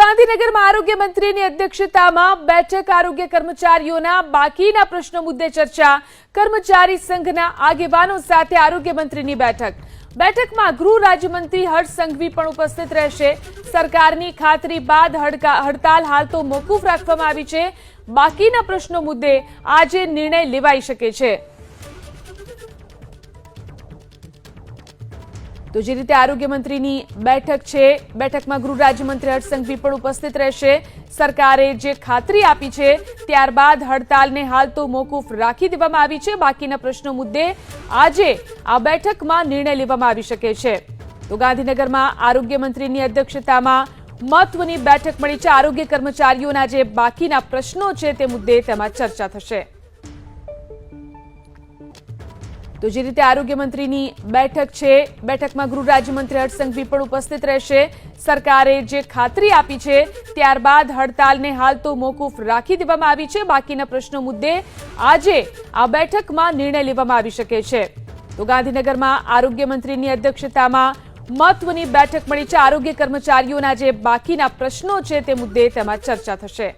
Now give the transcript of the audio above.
ગાંધીનગરમાં આરોગ્ય મંત્રીની અધ્યક્ષતામાં બેઠક આરોગ્ય કર્મચારીઓના બાકીના પ્રશ્નો મુદ્દે ચર્ચા. કર્મચારી સંઘના આગેવાનો સાથે આરોગ્ય મંત્રીની બેઠક. બેઠકમાં ગૃહ રાજ્યમંત્રી હર્ષ સંઘવી પણ ઉપસ્થિત રહેશે. સરકારની ખાતરી બાદ હડતાલ હાલ તો મોકૂફ રાખવામાં આવી છે. બાકીના પ્રશ્નો મુદ્દે આજે નિર્ણય લેવાઈ શકે છે. તો જે રીતે આરોગ્ય મંત્રીની બેઠક છે, બેઠકમાં ગૃહ રાજ્યમંત્રી હર્ષ સંઘવી પણ ઉપસ્થિત રહેશે. સરકારે જે ખાતરી આપી છે, ત્યારબાદ હડતાલને હાલ તો મોકૂફ રાખી દેવામાં આવી છે. બાકીના પ્રશ્નો મુદ્દે આજે આ બેઠકમાં નિર્ણય લેવામાં આવી શકે છે. તો ગાંધીનગરમાં આરોગ્ય મંત્રીની અધ્યક્ષતામાં મહત્વની બેઠક મળી છે. આરોગ્ય કર્મચારીઓના જે બાકીના પ્રશ્નો છે, તે મુદ્દે તેમાં ચર્ચા થશે. તો જે રીતે આરોગ્ય મંત્રીની બેઠક છે, બેઠકમાં ગૃહ રાજ્યમંત્રી હર્ષ પણ ઉપસ્થિત રહેશે. સરકારે જે ખાતરી આપી છે, ત્યારબાદ હડતાલને હાલ તો મોકૂફ રાખી દેવામાં આવી છે. બાકીના પ્રશ્નો મુદ્દે આજે આ બેઠકમાં નિર્ણય લેવામાં આવી શકે છે. તો ગાંધીનગરમાં આરોગ્ય મંત્રીની અધ્યક્ષતામાં મહત્વની બેઠક મળી છે. આરોગ્ય કર્મચારીઓના જે બાકીના પ્રશ્નો છે, તે મુદ્દે તેમાં ચર્ચા થશે.